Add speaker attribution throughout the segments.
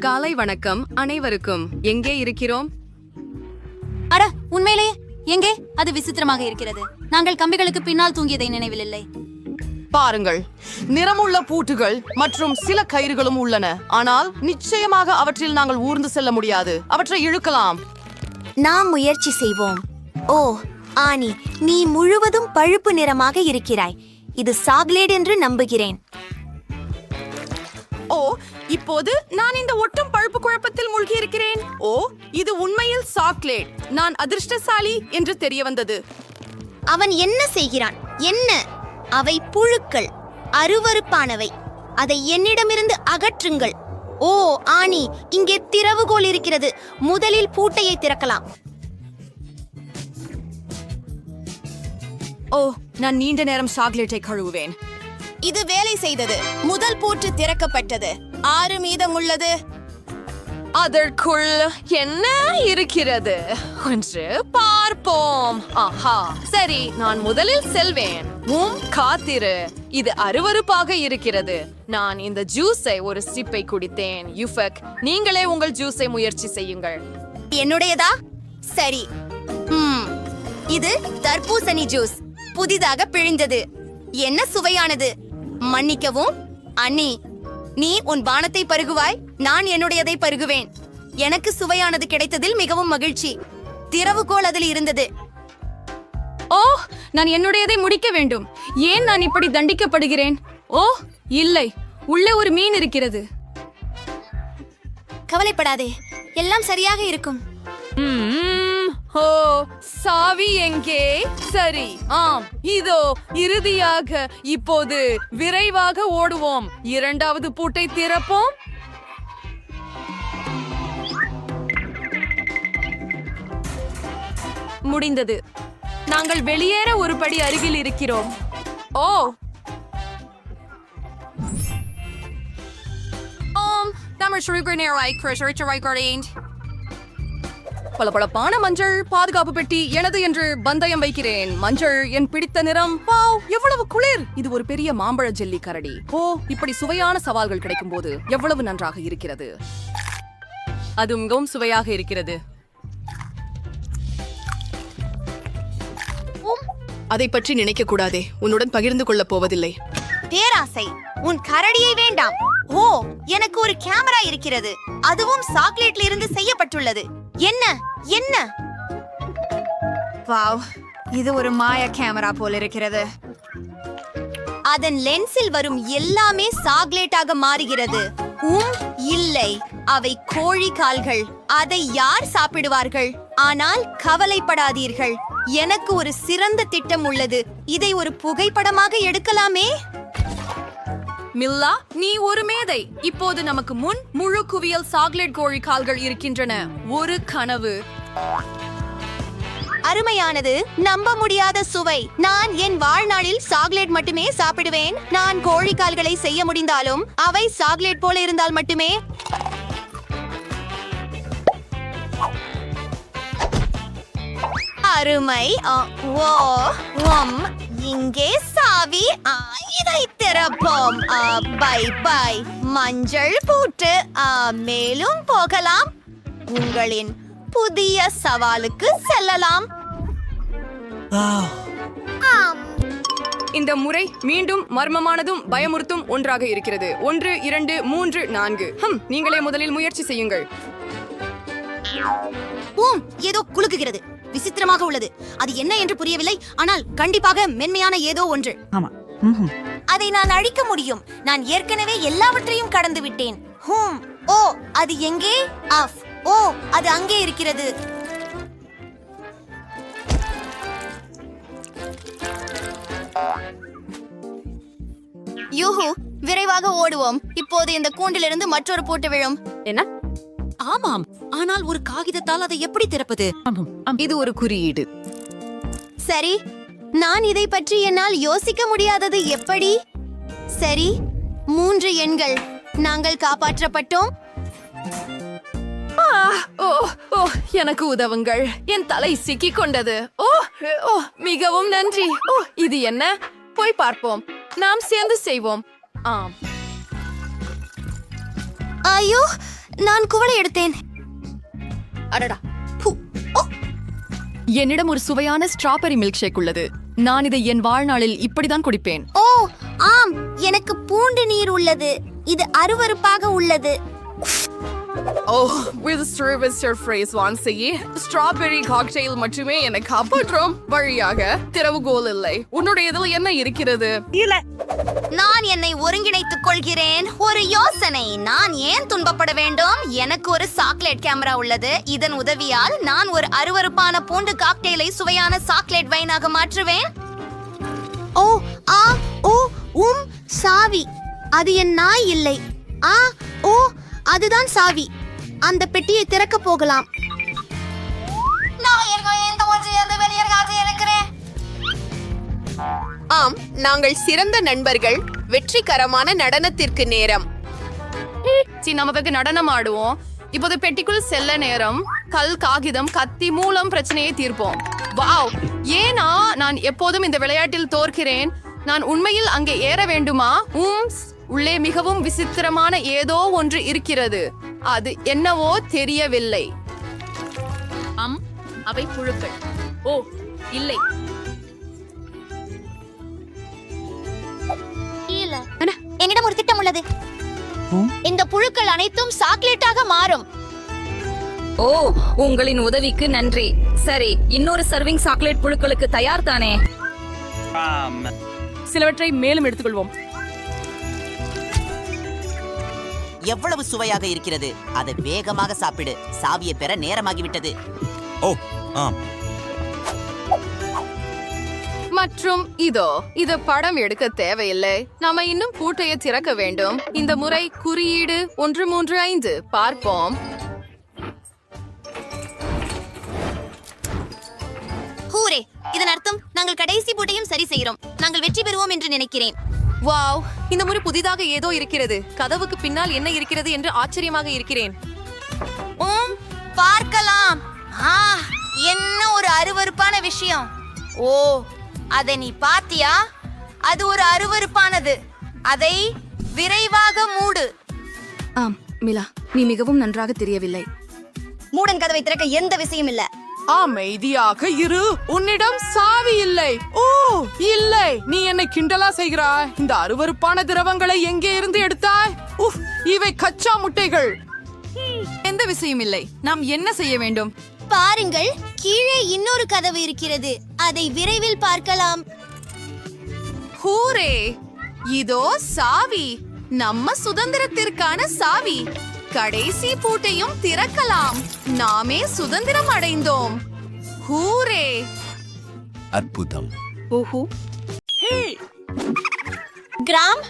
Speaker 1: காலை வணக்கம் அனைவருக்கும். எங்கே இருக்கிறோம்?
Speaker 2: அட உண்மையிலேயே எங்கே? அது விசித்திரமாக இருக்கிறது. நாங்கள் கம்பிகளுக்கு பின்னால் தூங்கியதை நினைவில் இல்லை
Speaker 3: பாருங்கள் நிறமுள்ள பூட்டுகள் மற்றும் சில கயிறுகளும் உள்ளன. ஆனால் நிச்சயமாக அவற்றில் நாங்கள் ஊர்ந்து செல்ல முடியாது. அவற்றை இழுக்கலாம்.
Speaker 4: நாம் முயற்சி செய்வோம். ஓ ஆனி நீ முழுவதும் பழுப்பு நிறமாக இருக்கிறாய். இது சாக்லேட் என்று நம்புகிறேன்.
Speaker 3: ஓ இப்போது நான் இந்த ஒட்டும் பழுப்பு குழப்பத்தில் மூழ்கி இருக்கிறேன் ஓ இது உண்மையில் சாக்லேட். நான் அதிர்ஷ்டசாலி என்று தெரிய வந்தது
Speaker 4: அவன் என்ன செய்கிறான்? என்ன? அவை புழுக்கள் அருவருப்பானவை. அதை என்னிடமிருந்து அகற்றுங்கள். ஓ ஆனி இங்கே திறவுகோல் இருக்கிறது. முதலில் பூட்டையை திறக்கலாம்.
Speaker 3: ஓ நான் நீண்ட நேரம் சாக்லேட்டை கழுவுவேன்.
Speaker 5: இது வேலை செய்தது. முதல் பூட்டு திறக்கப்பட்டது. ஆறு மீதம் உள்ளது
Speaker 3: அதற்குள் என்ன இருக்கிறது? என்று பார்ப்போம். ஆஹா. சரி நான் முதலில் செல்வேன். உம் காத்திரு. இது அருவருப்பாக இருக்கிறது. நான் இந்த ஜூஸை ஒரு சிப்பை குடித்தேன். யுஃபக் நீங்களே உங்கள் ஜூஸை முயற்சி செய்யுங்கள்.
Speaker 4: என்னுடையதா? சரி. ம், இது தர்பூசணி ஜூஸ். புதிதாக பிழிந்தது. என்ன சுவையானது? மன்னிக்கவும். அண்ணி நீ உன் பானத்தை பருகுவாய் நான் என்னுடையதை பருகுவேன். எனக்கு சுவையானது கிடைத்ததில் மிகவும் மகிழ்ச்சி. திறவுகோல் அதில் இருந்தது.
Speaker 1: ஓ நான் என்னுடையதை முடிக்க வேண்டும். ஏன் நான் இப்படி தண்டிக்கப்படுகிறேன்? ஓ இல்லை. உள்ளே ஒரு மீன் இருக்கிறது.
Speaker 4: கவலைப்படாதே. எல்லாம் சரியாக இருக்கும்.
Speaker 3: ஓ சாவி எங்கே? சரி ஆம். இதோ இறுதியாக இப்போது விரைவாக ஓடுவோம். இரண்டாவது பூட்டை திறப்போம். முடிந்தது. நாங்கள் வெளியேற ஒரு படி அருகில் இருக்கிறோம். ஓ. ஆம். தமிழ் ஸ்ரீகுணேராய் கிருஷ்ண பளபளப்பான மஞ்சள் பாதுகாப்பு பெட்டி எனது என்று பந்தயம் வைக்கிறேன். மஞ்சள் என் பிடித்த நிறம். வாவ் எவ்வளவு குளிர்! இது ஒரு பெரிய மாம்பழ ஜெல்லி கரடி. ஓ இப்படி சுவையான சவால்கள் கிடைக்கும் போது எவ்வளவு நன்றாக இருக்கிறது? அது மிகவும் சுவையாக இருக்கிறது. அதை பற்றி நினைக்க கூடாதே. உன்னுடன் பகிர்ந்து கொள்ளப் போவதில்லை.
Speaker 4: பேராசை உன் கரடியை வேண்டாம். ஓ எனக்கு ஒரு கேமரா இருக்கிறது. அதுவும் சாக்லேட்ல இருந்து செய்யப்பட்டுள்ளது. என்ன? என்ன?
Speaker 5: வாவ் இது ஒரு மாய கேமரா போல இருக்கிறது.
Speaker 4: அதன் லென்ஸில் வரும் எல்லாமே சாக்லேட்டாக மாறுகிறது. உம் இல்லை. அவை கோழி கால்கள். அதை யார் சாப்பிடுவார்கள்? ஆனால் கவலைப்படாதீர்கள். எனக்கு ஒரு சிறந்த திட்டம் உள்ளது. இதை ஒரு புகைப்படமாக எடுக்கலாமே?
Speaker 3: மில்லா நீ ஒரு மேதை. இப்போது நமக்கு முன் முழு குவியல் சாக்லேட் கோழி கால்கள் இருக்கின்றன. ஒரு கனவு.
Speaker 4: அருமையானது. நம்ப முடியாத சுவை. நான் என் வாழ்நாளில் சாக்லேட் மட்டுமே சாப்பிடுவேன். நான் கோழிக்கால்களை செய்ய முடிந்தாலும் அவை சாக்லேட் போல இருந்தால் மட்டுமே. அருமை. ஓ உம் இங்கே சாவி ஆ, இதை திறப்போம். ஆ, பை பை. மஞ்சள் பூட்டு ஆ, மேலும் போகலாம். உங்களின் புதிய சவாலுக்கு செல்லலாம்.
Speaker 1: இந்த முறை மீண்டும் மர்மமானதும் பயமுறுத்தும் ஒன்றாக இருக்கிறது. ஒன்று இரண்டு மூன்று நான்கு. ஹம் நீங்களே முதலில் முயற்சி செய்யுங்கள்.
Speaker 4: பூம் ஏதோ குலுக்குகிறது. விசித்திரமாக உள்ளது. அது என்ன என்று புரியவில்லை. ஆனால் கண்டிப்பாக மென்மையான ஏதோ ஒன்று. அதை நான் அழிக்க முடியும். நான் ஏற்கனவே எல்லாவற்றையும் கடந்து விட்டேன். ஹூம். ஓ அது எங்கே? அஃப். ஓ அது அங்கே இருக்கிறது. யூஹு விரைவாக ஓடுவோம். இப்போது இந்த கூண்டிலிருந்து மற்றொரு பூட்டு விழும்.
Speaker 1: என்ன?
Speaker 2: ஆமாம். ஆனால் ஒரு காகிதத்தால் அதை எப்படி திறப்பது?
Speaker 1: இது ஒரு குறியீடு.
Speaker 4: சரி நான் இதை பற்றி என்னால் யோசிக்க முடியாதது எப்படி? சரி மூன்று எண்கள். நாங்கள் காப்பாற்றப்பட்டோம்.
Speaker 3: ஓ ஓ எனக்கு உதவுங்கள். என் தலை சிக்கிக் கொண்டது. ஓ ஓ மிகவும் நன்றி. ஓ இது என்ன? போய் பார்ப்போம். நாம் சேர்ந்து செய்வோம். ஆம்.
Speaker 4: ஐயோ நான் குவளை எடுத்தேன்.
Speaker 3: அடடா.
Speaker 1: என்னிடம் ஒரு சுவையான ஸ்ட்ராபெரி மில்க் ஷேக் உள்ளது. நான் இதை என் வாழ்நாளில் இப்படிதான் குடிப்பேன்.
Speaker 4: ஓ ஆம். எனக்கு பூண்டு நீர் உள்ளது. இது அருவருப்பாக உள்ளது.
Speaker 3: ஓ வித் ஸ்ட்ராபெரி ஃப்ரேஸ் வான் ஸ்ட்ராபெரி காக்டெயில் மட்டுமே என்னை காப்பாற்றும் வழியாக திறவுகோல் இல்லை. உன்னுடைய இதில் என்ன இருக்கிறது?
Speaker 4: நான் என்னை ஒருங்கிணைத்துக் கொள்கிறேன். ஒரு யோசனை. நான் ஏன் துன்பப்பட வேண்டும்? எனக்கு ஒரு சாக்லேட் கேமரா உள்ளது. இதன் உதவியால் நான் ஒரு அருவருப்பான பூண்டு காக்டெயிலை சுவையான சாக்லேட் வைனாக மாற்றுவேன். ஓ ஆ ஓ உம் சாவி. அது என் நாய் இல்லை. ஆ ஓ அதுதான் சாவி. அந்த பெட்டியை திறக்க போகலாம்.
Speaker 5: ஆம் நாங்கள் சிறந்த நண்பர்கள். வெற்றிகரமான நடனத்திற்கு நேரம்.
Speaker 3: சி நமக்கு நடனம் ஆடுவோம். இப்போது பெட்டிக்குள் செல்ல நேரம். கல் காகிதம் கத்தி மூலம் பிரச்சனையை தீர்ப்போம். வாவ்! ஏனா நான் எப்போதும் இந்த விளையாட்டில் தோற்கிறேன். நான் உண்மையில் அங்கே ஏற வேண்டுமா? உம் உள்ளே மிகவும் விசித்திரமான ஏதோ ஒன்று இருக்கிறது. அது என்னவோ தெரியவில்லை.
Speaker 1: அம் அவை புழுக்கள். ஓ இல்லை.
Speaker 4: என்னிடம் ஒரு திட்டம் உள்ளது. இந்த புழுக்கள் அனைத்தும் சாக்லேட்டாக மாறும்.
Speaker 6: ஓ உங்களின் உதவிக்கு நன்றி. சரி இன்னொரு சர்விங் சாக்லேட் புழுக்களுக்கு தயார் தானே?
Speaker 1: சிலவற்றை மேலும் எடுத்துக்கொள்வோம்.
Speaker 7: எவ்வளவு சுவையாக இருக்கிறது? அதை வேகமாக சாப்பிடு. சாவியை பெற நேரமாகிவிட்டது.
Speaker 8: ஓ ஆம்.
Speaker 3: மற்றும் இதோ இது படம் எடுக்க தேவையில்லை. நாம இன்னும் பூட்டையை திறக்க வேண்டும். இந்த முறை குறியீடு ஒன்று மூன்று ஐந்து. பார்ப்போம்.
Speaker 4: ஹூரே இதன் அர்த்தம் நாங்கள் கடைசி பூட்டையும் சரி செய்கிறோம். நாங்கள் வெற்றி பெறுவோம் என்று நினைக்கிறேன்.
Speaker 3: வாவ் இந்த முறை புதிதாக ஏதோ இருக்கிறது. கதவுக்கு பின்னால் என்ன இருக்கிறது என்று ஆச்சரியமாக இருக்கிறேன்.
Speaker 4: உம் பார்க்கலாம். ஆ என்ன ஒரு அருவருப்பான விஷயம். ஓ அதை நீ பாத்தியா அது ஒரு அருவருப்பானது. அதை விரைவாக மூடு.
Speaker 1: ஆம் மிலா நீ மிகவும் நன்றாக தெரியவில்லை.
Speaker 4: மூடன் கதவை திறக்க எந்த விஷயம் இல்ல.
Speaker 3: அமைதியாக இரு. உன்னிடம் சாவி இல்லை. ஓ இல்லை. நீ என்னை கிண்டலா செய்கிறாய்? இந்த அருவருப்பான திரவங்களை எங்கே இருந்து எடுத்தாய்? உஃப் இவை கச்சா முட்டைகள்.
Speaker 1: எந்த விஷயம் இல்லை. நாம் என்ன செய்ய வேண்டும்?
Speaker 4: பாருங்கள் கீழே இன்னொரு கதவு இருக்கிறது. அதை விரைவில் பார்க்கலாம்.
Speaker 3: ஹூரே இதோ சாவி. நம்ம சுதந்திரத்திற்கான சாவி. கடைசி பூட்டையும் திறக்கலாம். நாமே சுதந்திரம் அடைந்தோம். ஹூரே.
Speaker 8: அற்புதம்.
Speaker 1: ஓஹோ.
Speaker 5: கிராம்.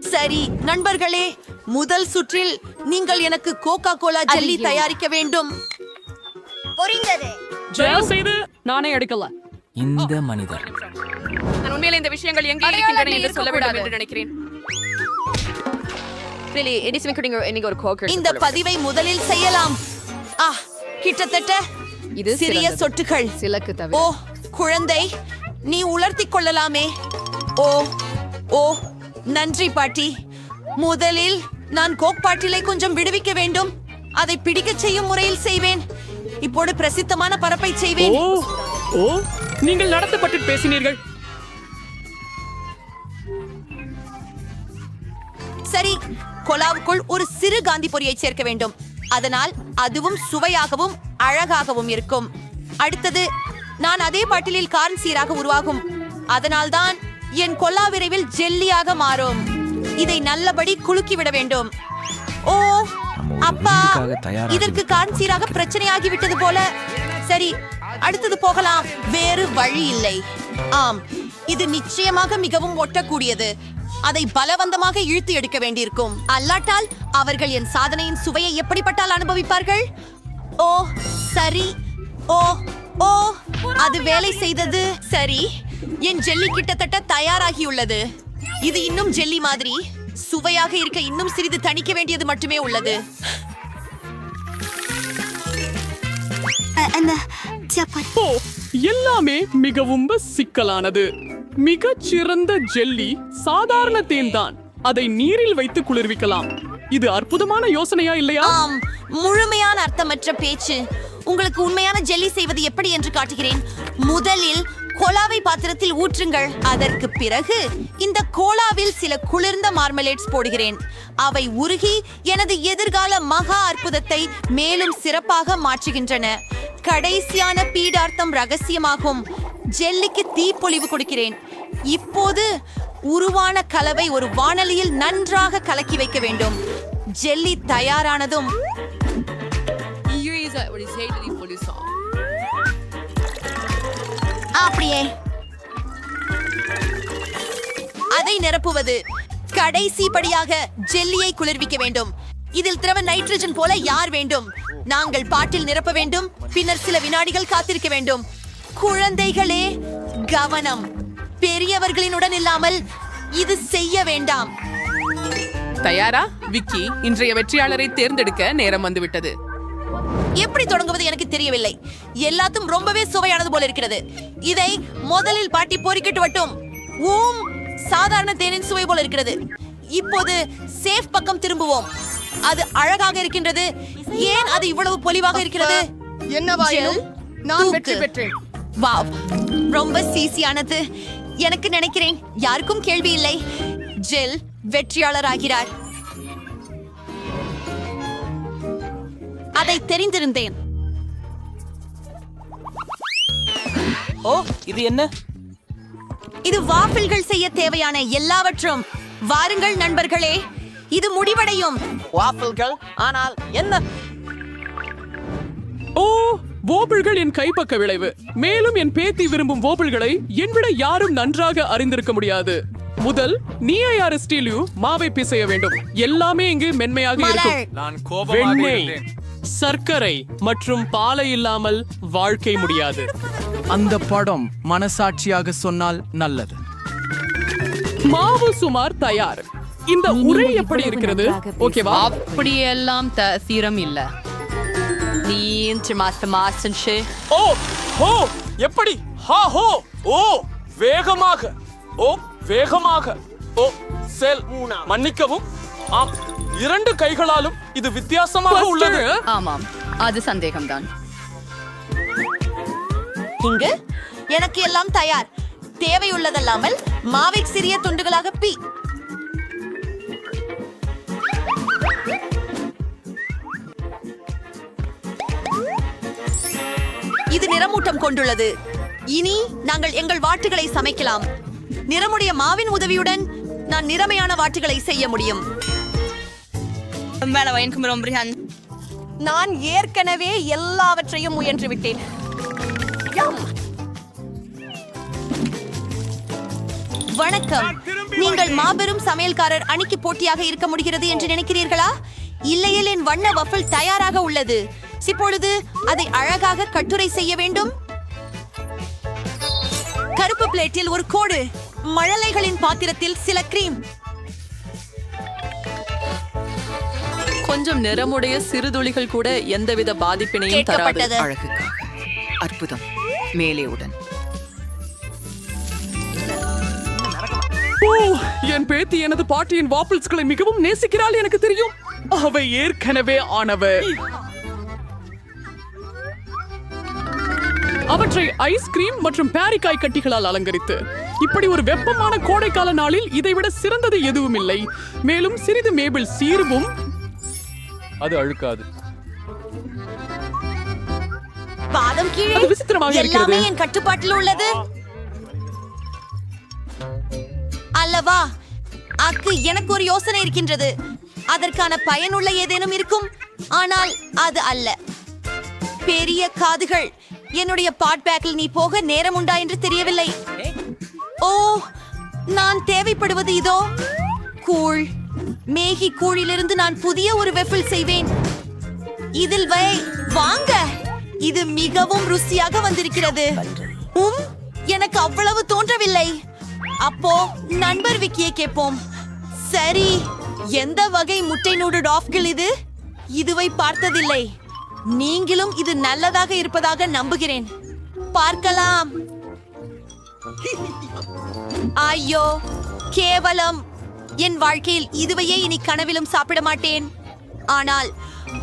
Speaker 5: சரி நண்பர்களே முதல் சுற்றில் நீங்கள் எனக்கு கோகா கோலா ஜெல்லி தயாரிக்க வேண்டும்.
Speaker 4: புரிந்தது.
Speaker 9: தயவு செய்து நானே எடுக்கல.
Speaker 10: இந்த மனிதர்.
Speaker 1: நான் உண்மையிலே இந்த விஷயங்கள் எங்கே இருக்கின்றன என்று சொல்ல. வேண்டும் என்று நினைக்கிறேன்.
Speaker 5: இந்த பதிவை முதலில் செய்யலாம். ஆ கிட்டத்தட்ட
Speaker 3: இது
Speaker 5: சிறிய. சொட்டுகள்.
Speaker 3: சிலக்கு தவிர.
Speaker 5: ஓ குழந்தை நீ உலர்த்தி கொள்ளலாமே. ஓ ஓ நன்றி பாட்டி. முதலில் நான் கோக் பாட்டிலை கொஞ்சம் விடுவிக்க வேண்டும். அதை பிடிக்கச் செய்யும் முறையில் செய்வேன். இப்போது பிரசித்தமான பரப்பை செய்வேன்.
Speaker 9: ஓ ஓ நீங்கள் நடத்தப்பட்டு பேசினீர்கள்.
Speaker 5: சரி கொலாவுக்குள் ஒரு சிறு காந்தி பொரியை சேர்க்க வேண்டும். அதனால் அதுவும் சுவையாகவும் அழகாகவும் இருக்கும். அடுத்தது நான் அதே பாட்டிலில் கார்ன் சீராக உருவாகும். அதனால்தான் என் கொல்லா விரைவில் ஜெல்லியாக மாறும். இதை நல்லபடி குலுக்கி விட வேண்டும். ஓ அப்பா இதற்கு கார்ன் சீராக பிரச்சனையாகி விட்டது போல. சரி அடுத்தது போகலாம். வேறு வழி இல்லை. ஆம் இது நிச்சயமாக மிகவும் ஒட்டக்கூடியது. அதை பலவந்தமாக இழுத்து எடுக்க வேண்டியிருக்கும். அல்லாட்டால் அவர்கள் என் சாதனையின் சுவையை எப்படிப்பட்டால் அனுபவிப்பார்கள்? ஓ சரி. ஓ ஓ அது வேலை செய்தது. சரி என் ஜெல்லி கிட்டத்தட்ட தயாராகியுள்ளது. இது இன்னும் ஜெல்லி மாதிரி. சுவையாக இருக்க இன்னும் சிறிது தணிக்க வேண்டியது மட்டுமே உள்ளது.
Speaker 9: எல்லாமே மிகவும் சிக்கலானது. மிகச்சிறந்த ஜெல்லி சாதாரண தேன் தான் அதை நீரில் வைத்து குளிர்விக்கலாம். இது அற்புதமான யோசனையா இல்லையா?
Speaker 5: ஆம் முழுமையான அர்த்தமற்ற பேச்சு. உங்களுக்கு உண்மையான ஜெல்லி செய்வது எப்படி என்று காட்டுகிறேன். முதலில் கோலாவை பாத்திரத்தில் ஊற்றுங்கள். அதற்கு பிறகு இந்த கோலாவில் சில குளிர்ந்த மார்மலேட்ஸ் போடுகிறேன். அவை உருகி எனது எதிர்கால மகா அற்புதத்தை மேலும் சிறப்பாக மாற்றுகின்றன. கடைசியான பீடார்த்தம் ரகசியமாகும். ஜெல்லிக்கு தீப்பொழிவு கொடுக்கிறேன். இப்போது உருவான கலவை ஒரு வாணலியில் நன்றாக கலக்கி வைக்க வேண்டும். ஜெல்லி தயாரானதும் அப்படியே. அதை நிரப்புவது கடைசி படியாக ஜெல்லியை குளிர்விக்க வேண்டும். இதில் திரவ நைட்ரஜன் போல யார் வேண்டும்? நாங்கள் பாட்டில் நிரப்ப வேண்டும். பின்னர் சில வினாடிகள் காத்திருக்க வேண்டும். குழந்தைகளே கவனம். பெரியவர்களினுடன் இல்லாமல் இது செய்ய வேண்டாம்.
Speaker 11: தயாரா? விக்கி இன்றைய வெற்றியாளரை தேர்ந்தெடுக்க நேரம் வந்துவிட்டது.
Speaker 5: எப்படி தொடங்குவது எனக்கு தெரியவில்லை. எல்லாத்தும் ரொம்பவே சுவையானது போல இருக்கிறது. இதை முதலில் பாட்டி பொறிக்கிட்டு வட்டும் ஊம் சாதாரண தேனின் சுவை போல இருக்கிறது. இப்போது சேஃப் பக்கம் திரும்புவோம். அது அழகாக இருக்கின்றது. ஏன் அது இவ்வளவு பொலிவாக இருக்கிறது?
Speaker 3: என்னவாயினும் நான். வெற்றி பெற்றேன்.
Speaker 5: வாவ் ரொம்ப சீசியானது. எனக்கு நினைக்கிறேன் யாருக்கும் கேள்வி இல்லை. ஜெல் வெற்றியாளர் ஆகிறார் அதை தெரிந்திருந்தேன்.
Speaker 10: ஓ இது என்ன?
Speaker 5: இது வாஃபில்கள் செய்ய தேவையான எல்லாவற்றும். வாருங்கள் நண்பர்களே இது முடிவடையும்.
Speaker 7: வாஃபிள்கள்? ஆனால் என்ன?
Speaker 9: ஓ வோபிள்கள் என் கைப்பக்க விளைவு. மேலும் என் பேத்தி விரும்பும் வோபிள்களை என்விட யாரும் நன்றாக அறிந்திருக்க முடியாது. முதல் நீயார் ஸ்டீலியூ? மாவை பிசைய வேண்டும். எல்லாமே இங்கு மென்மையாக இருக்கும். வெண்ணெய் சர்க்கரை மற்றும் பாலை இல்லாமல் வாழ்க்கை முடியாது.
Speaker 12: அந்த படம் மனசாட்சியாக சொன்னால் நல்லது.
Speaker 9: மாவு சுமார் தயார். இந்த உரை எப்படி இருக்கிறது? ஓகேவா?
Speaker 11: அப்படியெல்லாம் தீரம் இல்ல.
Speaker 9: ஓ ஹோ எப்படி? ஹா ஹோ ஓ வேகமாக. ஓ வேகமாக. ஓ செல் மன்னிக்கவும். ஆம் இரண்டு கைகளாலும் இது வித்தியாசமாக உள்ளது.
Speaker 6: ஆமாம் அது சந்தேகம்தான்.
Speaker 5: இங்கு எனக்கு எல்லாம் தயார். தேவையுள்ளதல்லாமல் மாவை சிறிய துண்டுகளாக பி. இது நிறமூட்டம் கொண்டுள்ளது. இனி நாங்கள் எங்கள் வாட்டுகளை சமைக்கலாம். நிறமுடைய மாவின் உதவியுடன் நான் நிறமையான வாட்டுகளை செய்ய முடியும். நான் ஏற்கனவே எல்லாவற்றையும் முயன்று விட்டேன். வணக்கம். நீங்கள் மாபெரும் சமையல்காரர் அணிக்கு போட்டியாக இருக்க முடிகிறது என்று நினைக்கிறீர்களா? இல்லையில் என் வண்ண வஃபிள் தயாராக உள்ளது. இப்பொழுது அதை அழகாக கட்டுரை செய்ய வேண்டும். கருப்பு பிளேட்டில் ஒரு கோடு மழலைகளின் பாத்திரத்தில் சில கிரீம்
Speaker 11: கொஞ்சம் நிறமுடைய சிறுதுளிகள் கூட எந்தவித பாதிப்பினையும் தராது. அழகுக்காக. அற்புதம். மேலே உடன்.
Speaker 9: ஓ என் பேத்தி எனது பாட்டியின் வாப்பிள்ஸ்களை மிகவும் நேசிக்கிறாள் எனக்கு தெரியும். அவை ஏற்கனவே ஆனவை. அவற்றை ஐஸ்கிரீம் மற்றும் பேரிக்காய் கட்டிகளால் அலங்கரித்து. இப்படி ஒரு வெப்பமான கோடைக்கால நாளில் இதைவிட சிறந்தது எதுவும் இல்லை மேலும் சிறிது மேபிள் சீர்வும் அது அழுக்காது.
Speaker 5: பாதம் கீழே
Speaker 9: விசித்திரமாக
Speaker 5: எல்லாமே. என் கட்டுப்பாட்டில் உள்ளது. அல்லவா? அக்கு எனக்கு ஒரு யோசனை இருக்கின்றது. அதற்கான பயனுள்ள ஏதேனும் இருக்கும்? ஆனால் அது அல்ல. பெரிய காதுகள் என்னுடைய பாட் பேக்கில் நீ போக நேரம் உண்டா என்று தெரியவில்லை. ஓ நான் தேவைப்படுவது இதோ. கூழ். மேகி கூழிலிருந்து நான் புதிய ஒரு வெஃபில் செய்வேன். இதில் வை வாங்க. இது மிகவும் ருசியாக வந்திருக்கிறது. உம் எனக்கு அவ்வளவு தோன்றவில்லை. அப்போ நண்பர் விக்கியை கேட்போம். சரி எந்த வகை முட்டை நூடு டாஃப்கள் இது? இதுவை பார்த்ததில்லை. நீங்களும் இது நல்லதாக இருப்பதாக நம்புகிறேன். பார்க்கலாம். ஐயோ கேவலம். என் வாழ்க்கையில் இதுவையே இனி கனவிலும் சாப்பிட மாட்டேன். ஆனால்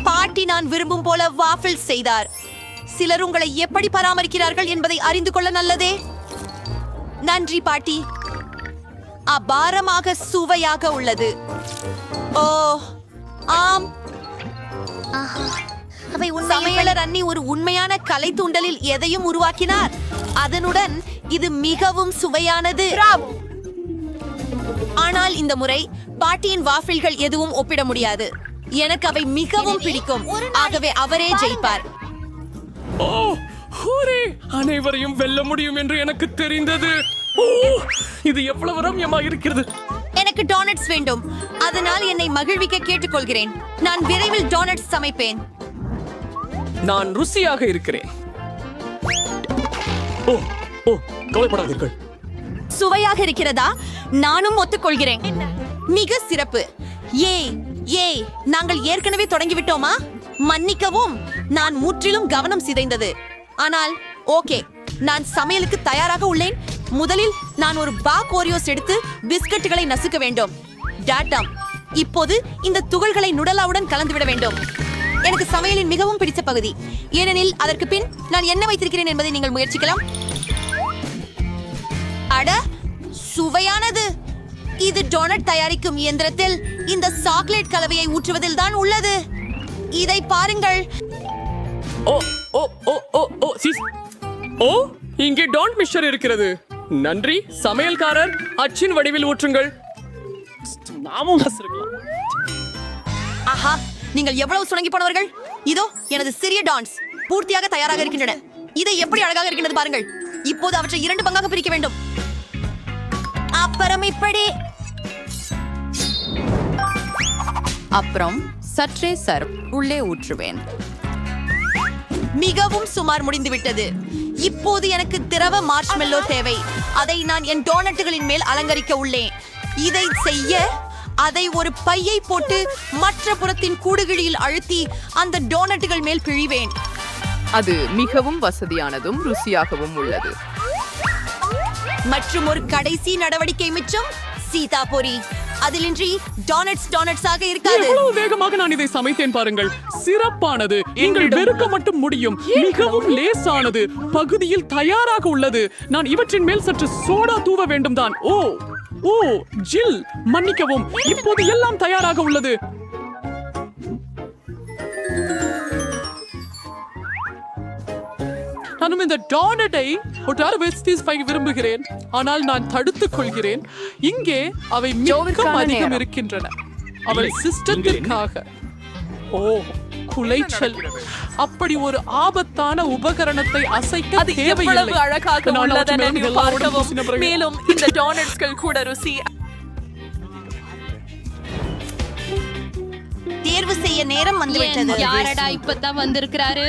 Speaker 5: பாட்டி நான் விரும்பும் போல வாஃபிள் செய்தார். சிலர் உங்களை எப்படி பராமரிக்கிறார்கள் என்பதை அறிந்து கொள்ள நல்லதே. நன்றி பாட்டி. அபாரமாக சுவையாக உள்ளது. ஓ ஆம். சமையலர் அண்ணி ஒரு உண்மையான கலை தூண்டலில் எதையும் உருவாக்கினார். அதனுடன் இது மிகவும் சுவையானது. ஆனால் இந்த முறை பாட்டியின் வாஃபில்கள் எதுவும் ஒப்பிட முடியாது. எனக்கு அவை மிகவும் பிடிக்கும். ஆகவே அவரே ஜெயிப்பார்.
Speaker 9: ஓ ஹூரே அனைவரையும் வெல்ல முடியும் என்று எனக்கு தெரிந்தது. ஓ இது எவ்வளவு ரம்யமாக இருக்கிறது.
Speaker 5: எனக்கு டோனட்ஸ் வேண்டும். அதனால் என்னை மகிழ்விக்க கேட்டுக்கொள்கிறேன். நான் விரைவில் டோனட்ஸ் சமைப்பேன்.
Speaker 9: நான் ருசியாக இருக்கிறேன். ஓ ஓ கவலைப்படாதீர்கள்.
Speaker 5: சுவையாக இருக்கிறதா? நானும் ஒத்துக்கொள்கிறேன். மிக சிறப்பு. ஏய் ஏய் நாங்கள் ஏற்கனவே தொடங்கிவிட்டோமா? மன்னிக்கவும் நான் முற்றிலும் கவனம் சிதைந்தது. ஆனால் ஓகே நான் சமையலுக்கு தயாராக உள்ளேன். முதலில் நான் ஒரு பாக் ஓரியோஸ் எடுத்து பிஸ்கட்டுகளை நசுக்க வேண்டும். டாட்டம் இப்போது இந்த துகள்களை நுடலாவுடன் கலந்துவிட வேண்டும். எனக்கு சமையலின் மிகவும் பிடித்த பகுதி. ஏனெனில் அதற்கு பின் நான் என்ன வைத்திருக்கிறேன் என்பதை நீங்கள் முயற்சிக்கலாம். அட சுவையானது! இது டொனட் தயாரிக்கும் இயந்திரத்தில் இந்த சாக்லேட் கலவையை ஊற்றுவதில் தான் உள்ளது. இதை பாருங்கள்.
Speaker 9: ஓ ஓ ஓ ஓ ஓ சீஸ். ஓ இங்கே டான் மிஷர் இருக்கிறது. நன்றி சமையல்காரர் அச்சின் வடிவில் ஊற்றுங்கள். நாமும்.
Speaker 5: ஆஹா நீங்கள் எவ்வளவு சுணங்கி போனவர்கள்? இதோ எனது சிறிய டான்ஸ் பூர்த்தியாக தயாராக இருக்கின்றன. இதை எப்படி அழகாக இருக்கின்றது பாருங்கள். இப்போது அவற்றை இரண்டு பங்காக பிரிக்க வேண்டும். அப்புறம் இப்படி.
Speaker 11: அப்புறம் சற்றே சர்வ் உள்ளே ஊற்றுவேன்.
Speaker 5: மிகவும் சுமார் முடிந்துவிட்டது. இப்போது எனக்கு திரவ மார்ஷ்மெல்லோ தேவை. அதை நான் என் டோனட்டுகளின் மேல் அலங்கரிக்க உள்ளேன். இதை செய்ய அதை ஒரு பையை போட்டு மற்ற புறத்தின் கூடுகிழியில் அழுத்தி அந்த டோனட்டுகள் மேல் பிழிவேன்.
Speaker 11: அது மிகவும் வசதியானதும் ருசியாகவும் உள்ளது.
Speaker 5: மற்றும் ஒரு கடைசி நடவடிக்கை மிச்சம் சீதாபுரி. அதிலின்றி டோனட்ஸ் டோனட்ஸாக இருக்காது.
Speaker 9: எவ்வளவு வேகமாக நான் இதை சமைத்தேன் பாருங்கள். சிறப்பானது. நீங்கள் வெறுக்க மட்டும் முடியும். மிகவும் லேசானது. பகுதியில் தயாராக உள்ளது. நான் இவற்றின் மேல் சற்று சோடா தூவ வேண்டும் தான் ஓ! ஓ ஜில். மன்னிக்கவும் இப்போது எல்லாம் தயாராக உள்ளது. நானும் இந்த டானட்டை ஒட்டார வெஸ்டீஸ் பை விரும்புகிறேன். ஆனால் நான் தடுத்துக் கொள்கிறேன். இங்கே அவை மிகவும் அதிகம். இருக்கின்றன. அவள் சிஸ்டத்திற்காக. ஓ குலைச்சல் அப்படி ஒரு ஆபத்தான உபகரணத்தை அசைக்க
Speaker 11: அது
Speaker 9: தேவையில்லை.
Speaker 11: எவ்வளவு அழகாக உள்ளதென பார்க்கவும். மேலும் இந்த டோனட்ஸ்கள் கூட ருசி
Speaker 5: தேர்வு செய்ய நேரம் வந்துவிட்டது.
Speaker 13: யாரடா இப்பதான் வந்திருக்கிறாரு?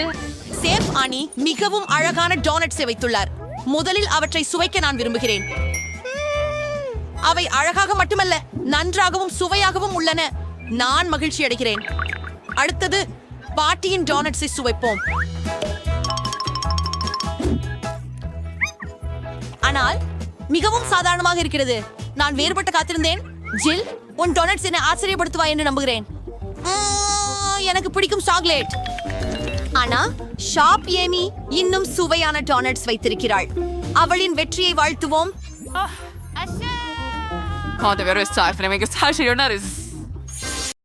Speaker 5: சேஃப் அணி மிகவும் அழகான டோனட்ஸை வைத்துள்ளார். முதலில் அவற்றை சுவைக்க நான் விரும்புகிறேன். அவை அழகாக மட்டுமல்ல நன்றாகவும் சுவையாகவும் உள்ளன. நான் மகிழ்ச்சி அடைகிறேன் அடுத்தது பாட்டியின் டோனட்ஸை சுவைப்போம். ஆனால் மிகவும் சாதாரணமாக இருக்கிறது. நான் வேறுபட்ட காத்திருந்தேன். ஜில் உன் டொனட்ஸ் என்னை ஆச்சரியப்படுத்துவா என்று நம்புகிறேன். எனக்கு பிடிக்கும் சாக்லேட் ஆனா ஷாப் ஏமி இன்னும் சுவையான டோனட்ஸ் வைத்திருக்கிறாள். அவளின் வெற்றியை வாழ்த்துவோம்.
Speaker 11: Ja, det var röst här för det är mycket särskilt